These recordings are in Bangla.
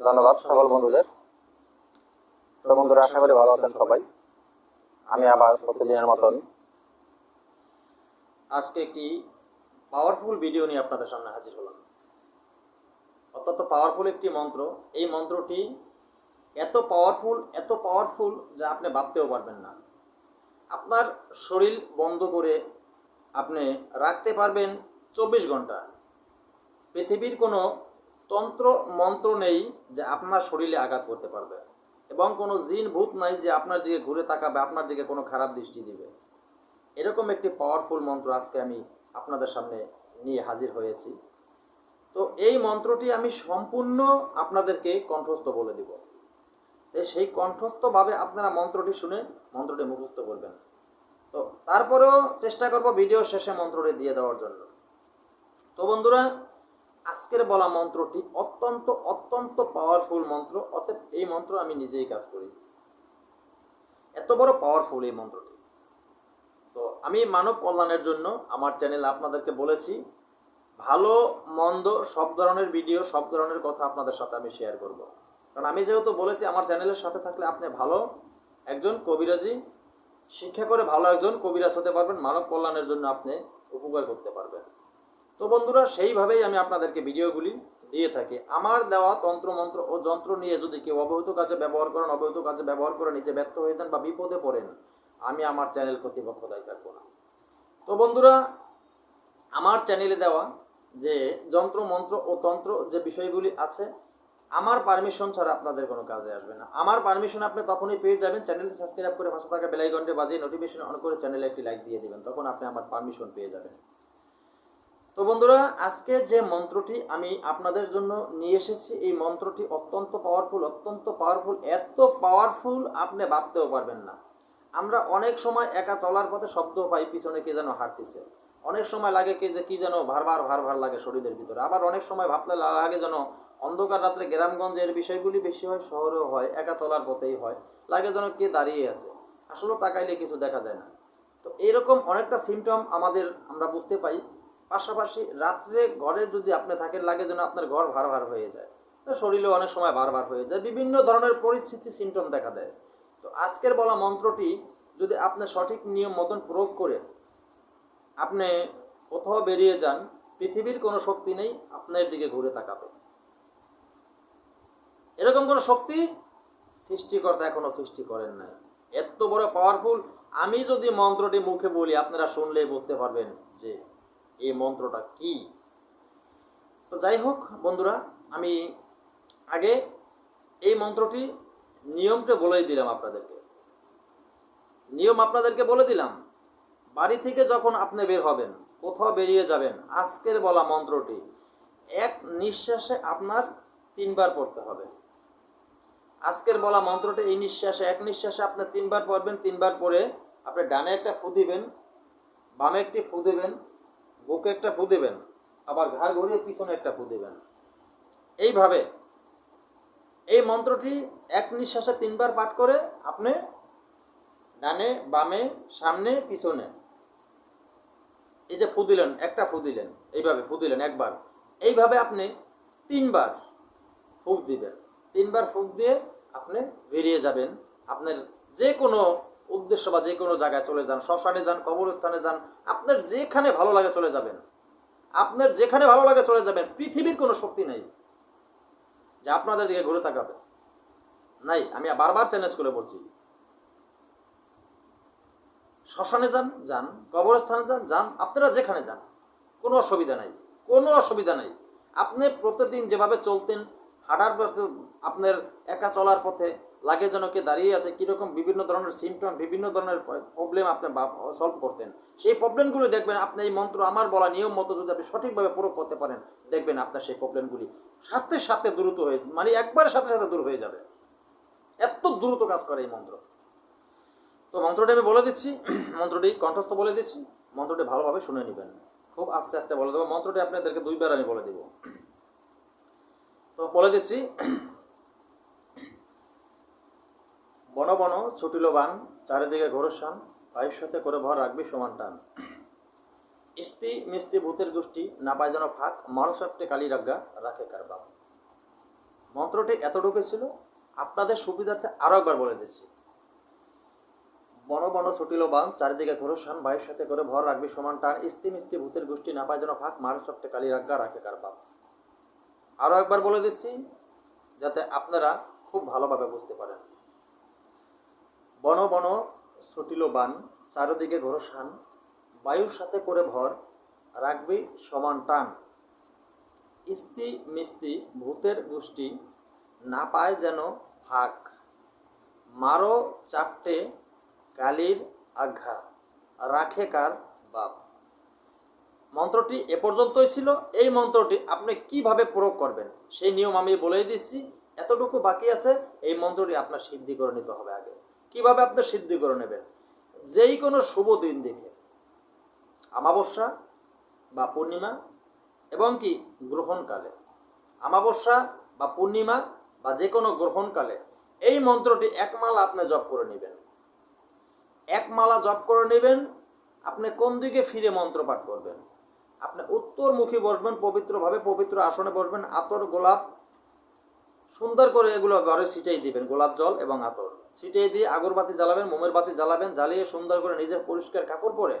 ধন্যবাদ সকল বন্ধুদের। বন্ধুরা, আশা করি ভালো আছেন সবাই। আমি আবার প্রতিদিনের মতন আজকে একটি পাওয়ারফুল ভিডিও নিয়ে আপনাদের সামনে হাজির হলাম। অত্যন্ত পাওয়ারফুল একটি মন্ত্র। এই মন্ত্রটি এত পাওয়ারফুল এত পাওয়ারফুল যা আপনি ভাবতেও পারবেন না। আপনার শরীর বন্ধ করে আপনি রাখতে পারবেন চব্বিশ ঘণ্টা। পৃথিবীর কোনো তন্ত্র, মন্ত্র নেই যে আপনার শরীরে আঘাত করতে পারবে। এবং কোনো জিন, ভূত নাই যে আপনার দিকে ঘুরে তাকাবে, আপনার দিকে কোনো খারাপ দৃষ্টি দিবে। এরকম একটি পাওয়ারফুল মন্ত্র আজকে আমি আপনাদের সামনে নিয়ে হাজির হয়েছি। তো এই মন্ত্রটি আমি সম্পূর্ণ আপনাদেরকে কণ্ঠস্থ বলে দিব। সেই কণ্ঠস্থভাবে আপনারা মন্ত্রটি শুনে মন্ত্রটি মুখস্থ করবেন। তো তারপরেও চেষ্টা করব ভিডিও শেষে মন্ত্রটি দিয়ে দেওয়ার জন্য। তো বন্ধুরা আজকের বলা মন্ত্রটি অত্যন্ত অত্যন্ত পাওয়ারফুল মন্ত্র। অতএব এই মন্ত্র আমি নিজেই কাজ করি। এত বড় পাওয়ারফুল এই মন্ত্রটি। তো আমি মানব কল্যাণের জন্য আমার চ্যানেল আপনাদেরকে বলেছি, ভালো, মন্দ, সব ধরনের ভিডিও সব ধরনের কথা আপনাদের সাথে আমি শেয়ার করব। কারণ আমি যেহেতু বলেছি, আমার চ্যানেলের সাথে থাকলে আপনি ভালো একজন কবিরাজি, শিক্ষা করে ভালো একজন কবিরাজ হতে পারবেন। মানব কল্যাণের জন্য আপনি উপকার করতে পারবেন। তো বন্ধুরা, সেইভাবেই আমি আপনাদেরকে ভিডিওগুলি দিয়ে থাকি। আমার দেওয়া তন্ত্র মন্ত্র ও যন্ত্র নিয়ে যদি কেউ অবহিত কাজে ব্যবহার করেন অবহিত কাজে ব্যবহার করে নিজে ব্যর্থ হয়ে যান বা বিপদে পড়েন, আমি আমার চ্যানেল কর্তৃপক্ষ দায়ী থাকব না। তো বন্ধুরা, আমার চ্যানেলে দেওয়া যে যন্ত্র মন্ত্র ও তন্ত্র যে বিষয়গুলি আছে, আমার পারমিশন ছাড়া আপনাদের কোনো কাজে আসবে না। আমার পারমিশন আপনি তখনই পেয়ে যাবেন, চ্যানেলটি সাবস্ক্রাইব করে পাশে থাকা বেলাই ঘন্টে বাজিয়ে নোটিফিকেশন অন করে চ্যানেলে একটি লাইক দিয়ে দেবেন, তখন আপনি আমার পারমিশন পেয়ে যাবেন। তো বন্ধুরা, আজকে যে মন্ত্রটি আমি আপনাদের জন্য নিয়ে এসেছি, এই মন্ত্রটি অত্যন্ত পাওয়ারফুল অত্যন্ত পাওয়ারফুল এত পাওয়ারফুল আপনি ভাবতেও পারবেন না। আমরা অনেক সময় একা চলার পথে শব্দ পাই, পিছনে কে যেন হাঁটতেছে। অনেক সময় লাগে কে যে, কি যেন ভারবার ভার ভার লাগে শরীরের ভিতরে। আবার অনেক সময় ভাবতে লাগে যেন অন্ধকার রাত্রে গ্রামগঞ্জে এর বিষয়গুলি বেশি হয়, শহরেও হয়, একা চলার পথেই হয়। লাগে যেন কে দাঁড়িয়ে আছে। আসলে তাকাইলে কিছু দেখা যায় না। তো এরকম অনেকটা সিমটম আমাদের আমরা বুঝতে পাই। পাশাপাশি রাত্রে ঘরে যদি আপনি থাকেন, লাগে যেন আপনার ঘর ভার ভার হয়ে যায়। তো শরীরে অনেক সময় ভার ভার হয়ে যায়। বিভিন্ন ধরনের পরিস্থিতি সিমটম দেখা দেয়। তো আজকের বলা মন্ত্রটি, যদি আপনি সঠিক নিয়ম মতন প্রয়োগ করে আপনি কোথাও বেরিয়ে যান, পৃথিবীর কোনো শক্তি নেই, আপনার দিকে ঘুরে তাকাবে এরকম কোনো শক্তি সৃষ্টিকর্তা এখনও সৃষ্টি করেন নাই। এত বড় পাওয়ারফুল আমি যদি মন্ত্রটি মুখে বলি, আপনারা শুনলে বুঝতে পারবেন যে এই মন্ত্রটা কি? তো যাই হোক, বন্ধুরা, আমি আগে এই মন্ত্রটি নিয়মটা বলেই দিলাম আপনাদেরকে। নিয়ম আপনাদেরকে বলে দিলাম, বাড়ি থেকে যখন আপনি বের হবেন, কোথাও বেরিয়ে যাবেন, আজকের বলা মন্ত্রটি, এক নিঃশ্বাসে আপনার তিনবার পড়তে হবে। আজকের বলা মন্ত্রটি, এই নিঃশ্বাসে, এক নিঃশ্বাসে আপনি তিনবার পড়বেন, তিনবার পরে আপনি ডানে একটা ফু দিবেন, বামে একটি ফু দেবেন বুকে একটা ফু দেবেন, আবার ঘাড় ঘুরিয়ে পিছনে একটা ফু দেবেন। এইভাবে এই মন্ত্রটি এক নিঃশ্বাসে তিনবার পাঠ করে আপনি ডানে, বামে, সামনে, পিছনে, এই যে ফু দিলেন, একটা ফু দিলেন, এইভাবে ফু দিলেন একবার। এইভাবে আপনি তিনবার ফুক দিবেন। তিনবার ফুক দিয়ে আপনি বেরিয়ে যাবেন। আপনার যে কোনো উদ্দেশ্য বা যে কোনো জায়গায় চলে যান, শ্মশানে যান, কবরস্থানে যান, আপনার যেখানে ভালো লাগে চলে যাবেন। আপনার যেখানে ভালো লাগে চলে যাবেন, পৃথিবীর কোনো শক্তি নেই যে আপনাদের দিকে ঘুরে তাকাবে। নাই, আমি বারবার চ্যালেঞ্জ করে বলছি। শ্মশানে যান যান, কবরস্থানে যান যান, আপনারা যেখানে যান, কোনো অসুবিধা নাই, কোনো অসুবিধা নাই। আপনি প্রতিদিন যেভাবে চলতেন, হাঁটার পথে, আপনার একা চলার পথে লাগে যেন কে দাঁড়িয়ে আছে, কীরকম বিভিন্ন ধরনের সিমটম বিভিন্ন ধরনের প্রবলেম আপনি সলভ করতেন। সেই প্রবলেমগুলো দেখবেন, আপনি এই মন্ত্র আমার বলা নিয়ম মতো যদি আপনি সঠিকভাবে প্রয়োগ করতে পারেন, দেখবেন আপনার সেই প্রবলেমগুলি সাথে সাথে দ্রুত হয়ে মানে একবারের সাথে সাথে দূর হয়ে যাবে। এত দ্রুত কাজ করে এই মন্ত্র। তো মন্ত্রটি আমি বলে দিচ্ছি, মন্ত্রটি কণ্ঠস্থ বলে দিচ্ছি, মন্ত্রটি ভালোভাবে শুনে নেবেন। খুব আস্তে আস্তে বলে দেবো। মন্ত্রটি আপনাদেরকে দুইবার আমি বলে দেব। তো বলে দিচ্ছি বন বন ছুটিল বান চারিদিকে ঘোরস্বান পায়ের সাথে করে ভর রাখবি সমান টান। ইস্তি মিস্তি ভূতের গোষ্ঠী, না পায় যেন ফাঁক মানুষ একটা কালী রাজ্ঞা রাখে কার বাপ। মন্ত্রটি এতটুকু ছিল, আপনাদের সুবিধার্থে আরও একবার বলে দিচ্ছি। বন বন ছুটিল বান চারিদিকে ঘোরসান বায়ুর সাথে করে ভর রাখবি সমান টান ইস্তি মিস্তি ভূতের গোষ্ঠী, না পায় যেন ফাঁক সপ্তে কালি রাখা রাখে কার বাপ। আরও একবার বলে দিচ্ছি, যাতে আপনারা খুব ভালোভাবে বুঝতে পারেন। বন বন ছুটিল বান, চারিদিকে ঘোরসান, বায়ুর সাথে করে ভর রাখবি সমান টান। ইস্তি মিস্তি ভূতের গোষ্ঠী, না পায় যেন ফাঁক মারো চাপটে কালির আঘা, রাখে কার বাপ। মন্ত্রটি এ পর্যন্তই ছিল। এই মন্ত্রটি আপনি কীভাবে প্রয়োগ করবেন, সেই নিয়ম আমি বলেই দিচ্ছি। এতটুকু বাকি আছে, এই মন্ত্রটি আপনার সিদ্ধি করে নিতে হবে আগে। কীভাবে আপনি সিদ্ধি করে নেবেন? যেই কোনো শুভ দিন দেখে। আমাবস্যা বা পূর্ণিমা এবং কি গ্রহণকালে। আমাবস্যা বা পূর্ণিমা বা যে কোনো গ্রহণকালে এই মন্ত্রটি একমালা আপনি জপ করে নেবেন। এক মালা জপ করে নেবেন, আপনি কোন দিকে ফিরে মন্ত্র পাঠ করবেন? আপনি উত্তরমুখী বসবেন, পবিত্রভাবে পবিত্র আসনে বসবেন, আতর, গোলাপ সুন্দর করে এগুলো ঘরে ছিটাই দিবেন, গোলাপ জল এবং আতর। ছিটিয়ে দিয়ে আগরবাতি জ্বালাবেন, মোমের বাতি জ্বালাবেন, জ্বালিয়ে সুন্দর করে নিজের পরিষ্কার কাপড় পরে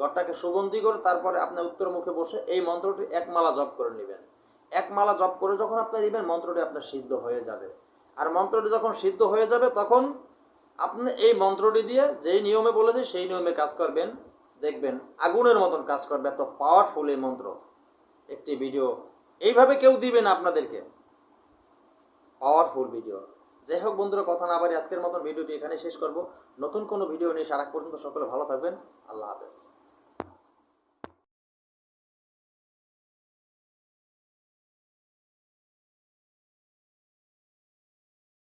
ঘরটাকে সুগন্ধি করে তারপরে আপনি উত্তর মুখে বসে এই মন্ত্রটি এক মালা জপ করে নেবেন। এক মালা জপ করে যখন আপনি দিবেন, মন্ত্রটি আপনার সিদ্ধ হয়ে যাবে। আর মন্ত্রটি যখন সিদ্ধ হয়ে যাবে, তখন আপনি এই মন্ত্রটি দিয়ে যেই নিয়মে বলে দিই, সেই নিয়মে কাজ করবেন। দেখবেন আগুনের মতন কাজ করবে, এত পাওয়ারফুল এই মন্ত্র। একটি ভিডিও এইভাবে কেউ দিবে না আপনাদেরকে। Powerful video. যাই হোক বন্ধুরা, কথা না আবার আজকের মতন ভিডিওটি এখানে শেষ করব। নতুন কোনো ভিডিও নিয়ে সারা পর্যন্ত সকলে ভালো থাকবেন। আল্লাহ হাফেজ।